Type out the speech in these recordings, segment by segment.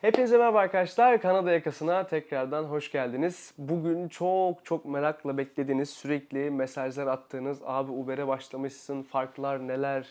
Hepinize merhaba arkadaşlar. Kanada yakasına tekrardan hoş geldiniz. Bugün çok çok merakla beklediğiniz, sürekli mesajlar attığınız abi Uber'e başlamışsın, farklar neler?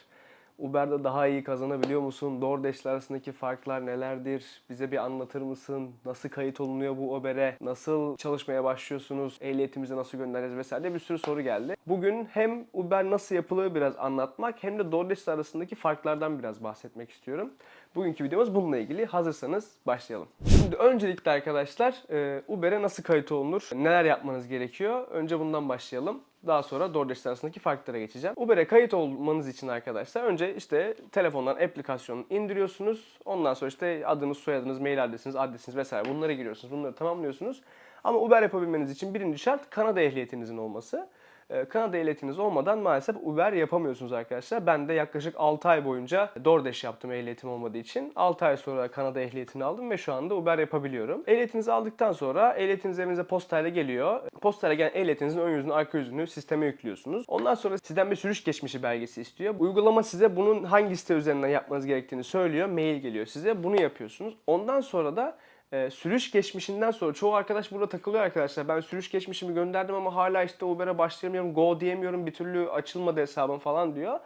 Uber'de daha iyi kazanabiliyor musun? DoorDash'le arasındaki farklar nelerdir? Bize bir anlatır mısın? Nasıl kayıt olunuyor bu Uber'e? Nasıl çalışmaya başlıyorsunuz? Ehliyetimizi nasıl göndereceğiz vesaire bir sürü soru geldi. Bugün hem Uber nasıl yapılır biraz anlatmak hem de DoorDash arasındaki farklardan biraz bahsetmek istiyorum. Bugünkü videomuz bununla ilgili. Hazırsanız başlayalım. Şimdi öncelikle arkadaşlar e, Uber'e nasıl kayıt olunur? Neler yapmanız gerekiyor? Önce bundan başlayalım. Daha sonra DoorDash arasındaki farklara geçeceğim. Uber'e kayıt olmanız için arkadaşlar önce işte telefondan aplikasyonu indiriyorsunuz. Ondan sonra işte adınız, soyadınız, mail adresiniz, adresiniz vesaire bunlara giriyorsunuz. Bunları tamamlıyorsunuz. Ama Uber yapabilmeniz için birinci şart Kanada ehliyetinizin olması. Ee, Kanada ehliyetiniz olmadan maalesef Uber yapamıyorsunuz arkadaşlar. Ben de yaklaşık 6 ay boyunca DoorDash yaptım ehliyetim olmadığı için. 6 ay sonra Kanada ehliyetini aldım ve şu anda Uber yapabiliyorum. Ehliyetinizi aldıktan sonra ehliyetiniz evinize postayla geliyor. Postayla gelen ehliyetinizin ön yüzünü, arka yüzünü sisteme yüklüyorsunuz. Ondan sonra sizden bir sürüş geçmişi belgesi istiyor. Uygulama size bunun hangi site üzerinden yapmanız gerektiğini söylüyor. Mail geliyor size. Bunu yapıyorsunuz. Ondan sonra da e, sürüş geçmişinden sonra çoğu arkadaş burada takılıyor arkadaşlar. Ben sürüş geçmişimi gönderdim ama hala işte Uber'e başlayamıyorum, go diyemiyorum, bir türlü açılmadı hesabım falan diyor.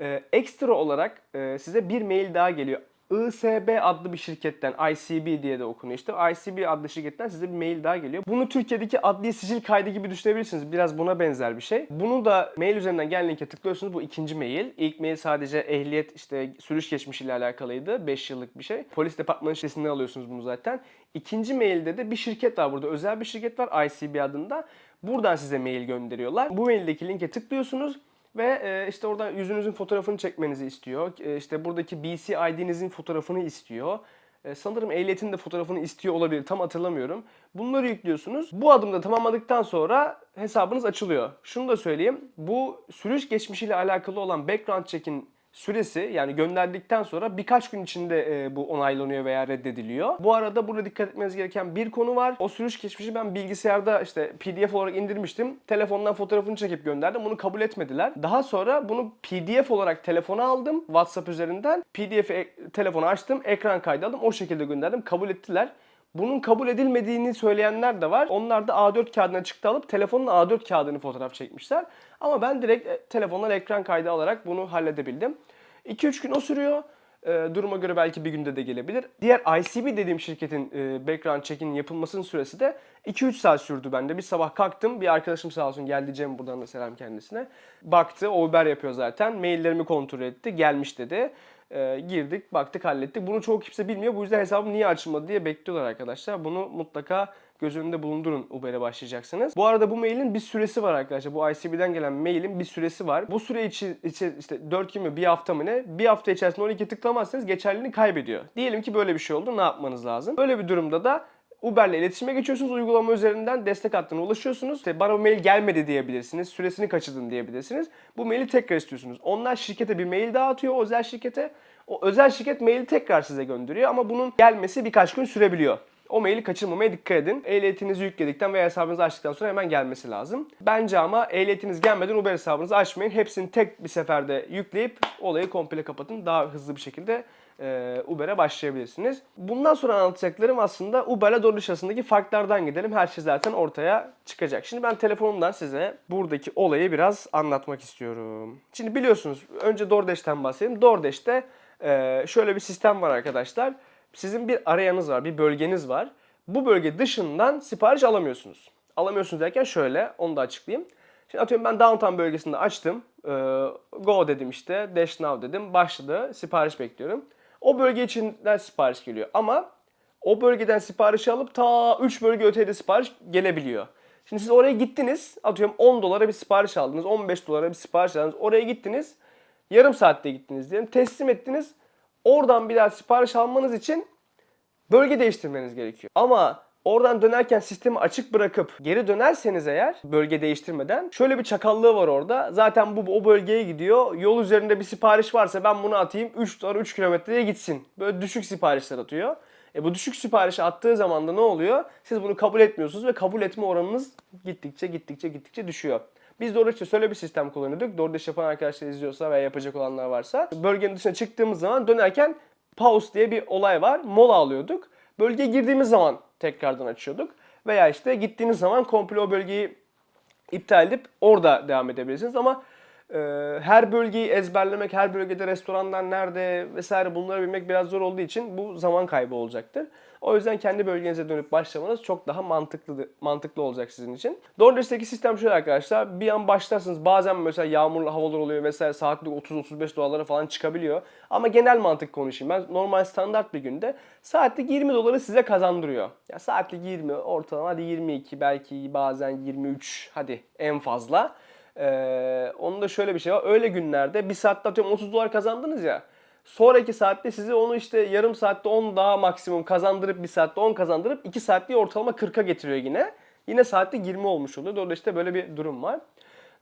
E, ekstra olarak e, size bir mail daha geliyor. ISB adlı bir şirketten, ICB diye de okunuyor işte. ICB adlı şirketten size bir mail daha geliyor. Bunu Türkiye'deki adli sicil kaydı gibi düşünebilirsiniz. Biraz buna benzer bir şey. Bunu da mail üzerinden gelen linke tıklıyorsunuz. Bu ikinci mail. İlk mail sadece ehliyet işte sürüş geçmişiyle alakalıydı. 5 yıllık bir şey. Polis departmanı sitesinden alıyorsunuz bunu zaten. İkinci mailde de bir şirket var burada. Özel bir şirket var ICB adında. Buradan size mail gönderiyorlar. Bu maildeki linke tıklıyorsunuz. Ve e, işte orada yüzünüzün fotoğrafını çekmenizi istiyor. E, işte buradaki BC ID'nizin fotoğrafını istiyor. E, sanırım ehliyetin de fotoğrafını istiyor olabilir. Tam hatırlamıyorum. Bunları yüklüyorsunuz. Bu adımda tamamladıktan sonra hesabınız açılıyor. Şunu da söyleyeyim. Bu sürüş geçmişiyle alakalı olan background check'in süresi yani gönderdikten sonra birkaç gün içinde e, bu onaylanıyor veya reddediliyor. Bu arada burada dikkat etmeniz gereken bir konu var. O sürüş geçmişi ben bilgisayarda işte PDF olarak indirmiştim. Telefondan fotoğrafını çekip gönderdim. Bunu kabul etmediler. Daha sonra bunu PDF olarak telefona aldım WhatsApp üzerinden. PDF'i e- telefona açtım, ekran kaydı aldım. O şekilde gönderdim. Kabul ettiler. Bunun kabul edilmediğini söyleyenler de var. Onlar da A4 kağıdına çıktı alıp telefonun A4 kağıdını fotoğraf çekmişler. Ama ben direkt e, telefondan ekran kaydı alarak bunu halledebildim. 2-3 gün o sürüyor. E, duruma göre belki bir günde de gelebilir. Diğer ICB dediğim şirketin e, background check'in yapılmasının süresi de 2-3 saat sürdü bende. Bir sabah kalktım. Bir arkadaşım sağ olsun geldi Cem buradan da selam kendisine. Baktı Uber yapıyor zaten. Maillerimi kontrol etti. Gelmiş dedi. E, girdik, baktık, hallettik. Bunu çoğu kimse bilmiyor. Bu yüzden hesabım niye açılmadı diye bekliyorlar arkadaşlar. Bunu mutlaka göz önünde bulundurun Uber'e başlayacaksınız. Bu arada bu mailin bir süresi var arkadaşlar. Bu ICB'den gelen mailin bir süresi var. Bu süre içi, içi işte 4 gün mü bir hafta mı ne? Bir hafta içerisinde 12 tıklamazsanız geçerliliğini kaybediyor. Diyelim ki böyle bir şey oldu. Ne yapmanız lazım? Böyle bir durumda da Uber'le iletişime geçiyorsunuz. Uygulama üzerinden destek hattına ulaşıyorsunuz. İşte bana o mail gelmedi diyebilirsiniz. Süresini kaçırdın diyebilirsiniz. Bu maili tekrar istiyorsunuz. Onlar şirkete bir mail. O özel şirkete. O özel şirket maili tekrar size gönderiyor ama bunun gelmesi birkaç gün sürebiliyor. O maili kaçırmamaya dikkat edin. Ehliyetinizi yükledikten veya hesabınızı açtıktan sonra hemen gelmesi lazım. Bence ama ehliyetiniz gelmeden Uber hesabınızı açmayın. Hepsini tek bir seferde yükleyip olayı komple kapatın. Daha hızlı bir şekilde e, Uber'e başlayabilirsiniz. Bundan sonra anlatacaklarım aslında Uber'le DoorDash arasındaki farklardan gidelim. Her şey zaten ortaya çıkacak. Şimdi ben telefonumdan size buradaki olayı biraz anlatmak istiyorum. Şimdi biliyorsunuz önce DoorDash'ten bahsedeyim. DoorDash'te e, şöyle bir sistem var arkadaşlar. Sizin bir arayanız var, bir bölgeniz var. Bu bölge dışından sipariş alamıyorsunuz. Alamıyorsunuz derken şöyle, onu da açıklayayım. Şimdi atıyorum ben downtown bölgesinde açtım. Ee, go dedim işte, dash now dedim. Başladı, sipariş bekliyorum. O bölge içinden sipariş geliyor. Ama o bölgeden siparişi alıp ta 3 bölge ötede sipariş gelebiliyor. Şimdi siz oraya gittiniz, atıyorum 10 dolara bir sipariş aldınız, 15 dolara bir sipariş aldınız. Oraya gittiniz, yarım saatte gittiniz diyelim, teslim ettiniz. Oradan bir daha sipariş almanız için bölge değiştirmeniz gerekiyor. Ama oradan dönerken sistemi açık bırakıp geri dönerseniz eğer bölge değiştirmeden şöyle bir çakallığı var orada. Zaten bu o bölgeye gidiyor. Yol üzerinde bir sipariş varsa ben bunu atayım 3 dolar 3 kilometreye gitsin. Böyle düşük siparişler atıyor. E bu düşük siparişi attığı zaman da ne oluyor? Siz bunu kabul etmiyorsunuz ve kabul etme oranınız gittikçe gittikçe gittikçe düşüyor. Biz DoorDash'te şöyle bir sistem kullanıyorduk. DoorDash yapan arkadaşlar izliyorsa veya yapacak olanlar varsa bölgenin dışına çıktığımız zaman dönerken pause diye bir olay var. Mola alıyorduk. Bölgeye girdiğimiz zaman tekrardan açıyorduk. Veya işte gittiğiniz zaman komple o bölgeyi iptal edip orada devam edebilirsiniz ama e, her bölgeyi ezberlemek, her bölgede restoranlar nerede vesaire bunları bilmek biraz zor olduğu için bu zaman kaybı olacaktır. O yüzden kendi bölgenize dönüp başlamanız çok daha mantıklı mantıklı olacak sizin için. DoorDash'teki sistem şöyle arkadaşlar. Bir an başlarsınız. Bazen mesela yağmurlu havalar oluyor vesaire saatlik 30-35 dolarlara falan çıkabiliyor. Ama genel mantık konuşayım. Ben normal standart bir günde saatlik 20 doları size kazandırıyor. Ya saatlik 20 ortalama hadi 22 belki bazen 23 hadi en fazla. Ee, onun da şöyle bir şey var. Öyle günlerde bir saatte atıyorum 30 dolar kazandınız ya. Sonraki saatte size onu işte yarım saatte 10 daha maksimum kazandırıp bir saatte 10 kazandırıp 2 saatliği ortalama 40'a getiriyor yine. Yine saatte 20 olmuş oluyor. Dolayısıyla böyle bir durum var.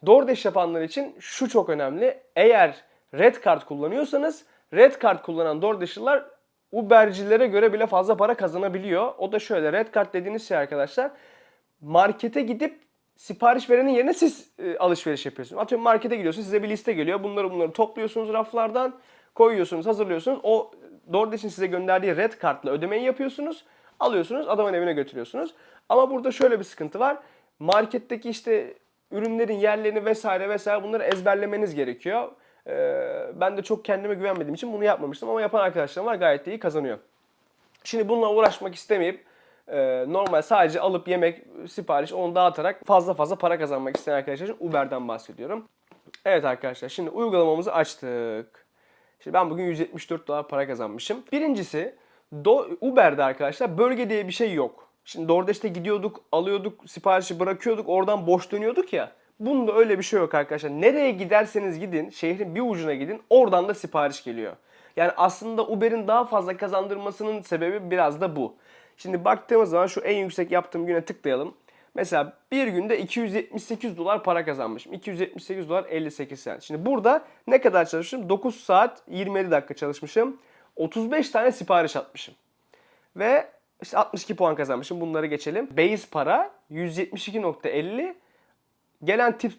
DoorDash yapanlar için şu çok önemli. Eğer Red Card kullanıyorsanız Red Card kullanan DoorDash'lılar Uber'cilere göre bile fazla para kazanabiliyor. O da şöyle Red Card dediğiniz şey arkadaşlar markete gidip sipariş verenin yerine siz e, alışveriş yapıyorsunuz. Atıyorum markete gidiyorsunuz size bir liste geliyor. Bunları bunları topluyorsunuz raflardan koyuyorsunuz hazırlıyorsunuz. O DoorDash'in size gönderdiği red kartla ödemeyi yapıyorsunuz. Alıyorsunuz adamın evine götürüyorsunuz. Ama burada şöyle bir sıkıntı var. Marketteki işte ürünlerin yerlerini vesaire vesaire bunları ezberlemeniz gerekiyor. Ee, ben de çok kendime güvenmediğim için bunu yapmamıştım ama yapan arkadaşlarım var gayet iyi kazanıyor. Şimdi bununla uğraşmak istemeyip e, normal sadece alıp yemek, sipariş onu dağıtarak fazla fazla para kazanmak isteyen arkadaşlar için Uber'den bahsediyorum. Evet arkadaşlar şimdi uygulamamızı açtık. Şimdi ben bugün 174 dolar para kazanmışım. Birincisi Do- Uber'de arkadaşlar bölge diye bir şey yok. Şimdi DoorDash'te gidiyorduk, alıyorduk, siparişi bırakıyorduk, oradan boş dönüyorduk ya. Bunda öyle bir şey yok arkadaşlar. Nereye giderseniz gidin, şehrin bir ucuna gidin, oradan da sipariş geliyor. Yani aslında Uber'in daha fazla kazandırmasının sebebi biraz da bu. Şimdi baktığımız zaman şu en yüksek yaptığım güne tıklayalım. Mesela bir günde 278 dolar para kazanmışım. 278 dolar 58 sent. Şimdi burada ne kadar çalışmışım? 9 saat 27 dakika çalışmışım. 35 tane sipariş atmışım. Ve işte 62 puan kazanmışım. Bunları geçelim. Base para 172.50. Gelen tip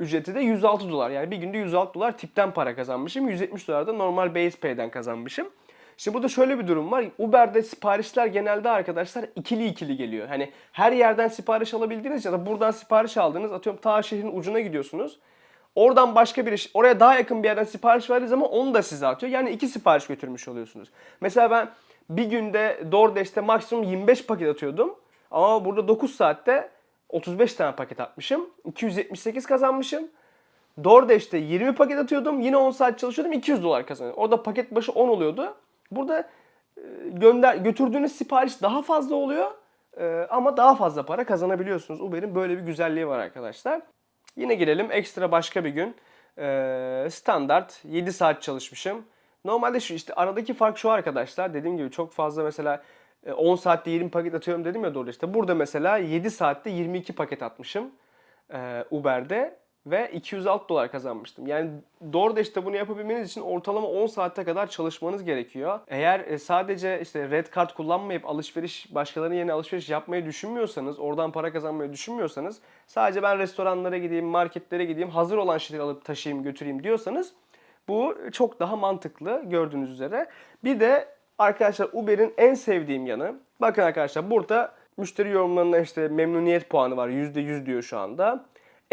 ücreti de 106 dolar. Yani bir günde 106 dolar tipten para kazanmışım. 170 dolar da normal base pay'den kazanmışım. Şimdi burada şöyle bir durum var. Uber'de siparişler genelde arkadaşlar ikili ikili geliyor. Hani her yerden sipariş alabildiğiniz ya da buradan sipariş aldınız. Atıyorum ta şehrin ucuna gidiyorsunuz. Oradan başka bir iş, oraya daha yakın bir yerden sipariş verdiğiniz zaman onu da size atıyor. Yani iki sipariş götürmüş oluyorsunuz. Mesela ben bir günde DoorDash'te maksimum 25 paket atıyordum. Ama burada 9 saatte 35 tane paket atmışım. 278 kazanmışım. DoorDash'te 20 paket atıyordum. Yine 10 saat çalışıyordum. 200 dolar kazanıyordum. Orada paket başı 10 oluyordu. Burada e, gönder götürdüğünüz sipariş daha fazla oluyor. E, ama daha fazla para kazanabiliyorsunuz. Uber'in böyle bir güzelliği var arkadaşlar. Yine girelim ekstra başka bir gün. E, standart 7 saat çalışmışım. Normalde şu işte aradaki fark şu arkadaşlar. Dediğim gibi çok fazla mesela e, 10 saatte 20 paket atıyorum dedim ya doğru işte. Burada mesela 7 saatte 22 paket atmışım Uber'de ve 206 dolar kazanmıştım. Yani DoorDash'te bunu yapabilmeniz için ortalama 10 saate kadar çalışmanız gerekiyor. Eğer e, sadece işte red card kullanmayıp alışveriş başkalarının yerine alışveriş yapmayı düşünmüyorsanız, oradan para kazanmayı düşünmüyorsanız, sadece ben restoranlara gideyim, marketlere gideyim, hazır olan şeyleri alıp taşıyayım, götüreyim diyorsanız bu çok daha mantıklı gördüğünüz üzere. Bir de arkadaşlar Uber'in en sevdiğim yanı, bakın arkadaşlar burada müşteri yorumlarında işte memnuniyet puanı var. %100 diyor şu anda.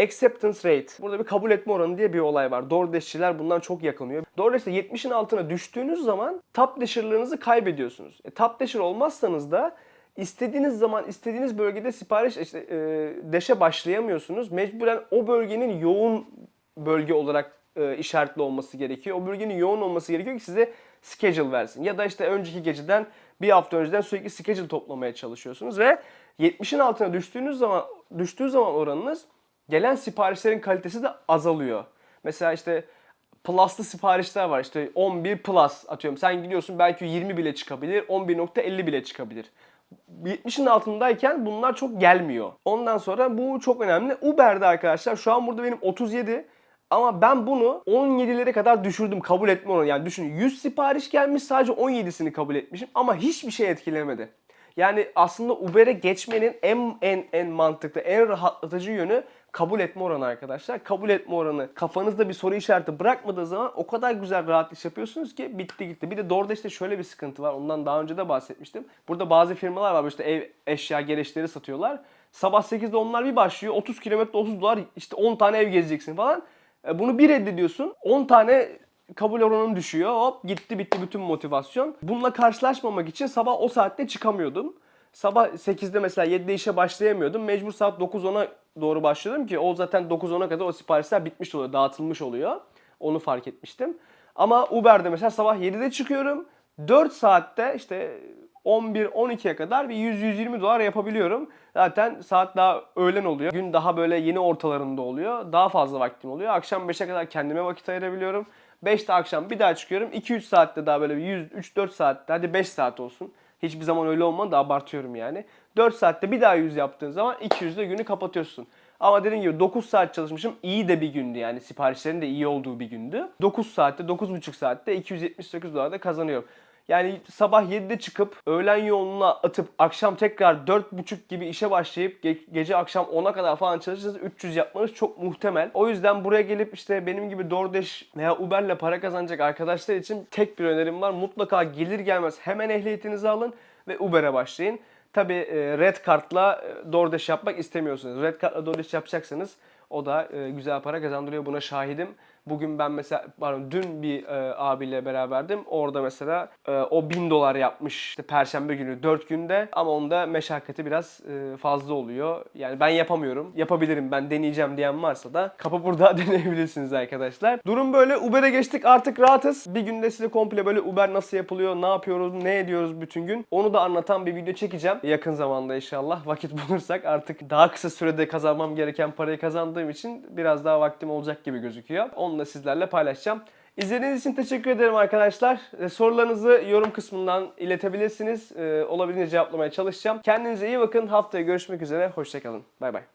Acceptance rate. Burada bir kabul etme oranı diye bir olay var. DoorDash'çiler bundan çok yakınıyor. DoorDash'te 70'in altına düştüğünüz zaman top dasher'larınızı kaybediyorsunuz. E, top dasher olmazsanız da istediğiniz zaman istediğiniz bölgede sipariş işte e, dash'e başlayamıyorsunuz. Mecburen o bölgenin yoğun bölge olarak e, işaretli olması gerekiyor. O bölgenin yoğun olması gerekiyor ki size schedule versin. Ya da işte önceki geceden bir hafta önceden sürekli schedule toplamaya çalışıyorsunuz ve 70'in altına düştüğünüz zaman düştüğü zaman oranınız gelen siparişlerin kalitesi de azalıyor. Mesela işte plus'lı siparişler var. İşte 11 plus atıyorum. Sen gidiyorsun belki 20 bile çıkabilir. 11.50 bile çıkabilir. 70'in altındayken bunlar çok gelmiyor. Ondan sonra bu çok önemli. Uber'de arkadaşlar şu an burada benim 37 ama ben bunu 17'lere kadar düşürdüm kabul etme oranı. Yani düşünün 100 sipariş gelmiş sadece 17'sini kabul etmişim ama hiçbir şey etkilemedi. Yani aslında Uber'e geçmenin en en en mantıklı, en rahatlatıcı yönü kabul etme oranı arkadaşlar. Kabul etme oranı kafanızda bir soru işareti bırakmadığı zaman o kadar güzel rahat iş yapıyorsunuz ki bitti gitti. Bir de DoorDash'te şöyle bir sıkıntı var. Ondan daha önce de bahsetmiştim. Burada bazı firmalar var işte ev eşya gereçleri satıyorlar. Sabah 8'de onlar bir başlıyor. 30 kilometre 30 dolar işte 10 tane ev gezeceksin falan. E, Bunu bir reddediyorsun. 10 tane kabul oranın düşüyor. Hop gitti bitti bütün motivasyon. Bununla karşılaşmamak için sabah o saatte çıkamıyordum. Sabah 8'de mesela 7'de işe başlayamıyordum. Mecbur saat 9-10'a doğru başlıyordum ki o zaten 9-10'a kadar o siparişler bitmiş oluyor, dağıtılmış oluyor. Onu fark etmiştim. Ama Uber'de mesela sabah 7'de çıkıyorum. 4 saatte işte 11-12'ye kadar bir 100-120 dolar yapabiliyorum. Zaten saat daha öğlen oluyor. Gün daha böyle yeni ortalarında oluyor. Daha fazla vaktim oluyor. Akşam 5'e kadar kendime vakit ayırabiliyorum. 5'te akşam bir daha çıkıyorum. 2-3 saatte daha böyle bir 100 3-4 saatte hadi 5 saat olsun. Hiçbir zaman öyle olmadı da abartıyorum yani. 4 saatte bir daha 100 yaptığın zaman 200'de günü kapatıyorsun. Ama dediğim gibi 9 saat çalışmışım. iyi de bir gündü yani. Siparişlerin de iyi olduğu bir gündü. 9 saatte, 9,5 saatte 278 dolar da kazanıyorum. Yani sabah 7'de çıkıp öğlen yoğunluğuna atıp akşam tekrar 4.30 gibi işe başlayıp ge- gece akşam 10'a kadar falan çalışırsanız 300 yapmanız çok muhtemel. O yüzden buraya gelip işte benim gibi DoorDash veya Uber'le para kazanacak arkadaşlar için tek bir önerim var. Mutlaka gelir gelmez hemen ehliyetinizi alın ve Uber'e başlayın. Tabi red kartla e, DoorDash yapmak istemiyorsunuz. Red kartla DoorDash yapacaksanız o da e, güzel para kazandırıyor. Buna şahidim. Bugün ben mesela pardon dün bir e, abiyle beraberdim. Orada mesela e, o 1000 dolar yapmış işte perşembe günü 4 günde ama onda meşakkati biraz e, fazla oluyor. Yani ben yapamıyorum. Yapabilirim ben deneyeceğim diyen varsa da kapı burada deneyebilirsiniz arkadaşlar. Durum böyle. Uber'e geçtik artık rahatız. Bir günde size komple böyle Uber nasıl yapılıyor, ne yapıyoruz, ne ediyoruz bütün gün. Onu da anlatan bir video çekeceğim. Yakın zamanda inşallah vakit bulursak artık daha kısa sürede kazanmam gereken parayı kazandığım için biraz daha vaktim olacak gibi gözüküyor. Onu da sizlerle paylaşacağım. İzlediğiniz için teşekkür ederim arkadaşlar. E, Sorularınızı yorum kısmından iletebilirsiniz. E, Olabildiğince cevaplamaya çalışacağım. Kendinize iyi bakın. Haftaya görüşmek üzere. Hoşçakalın. Bay bay.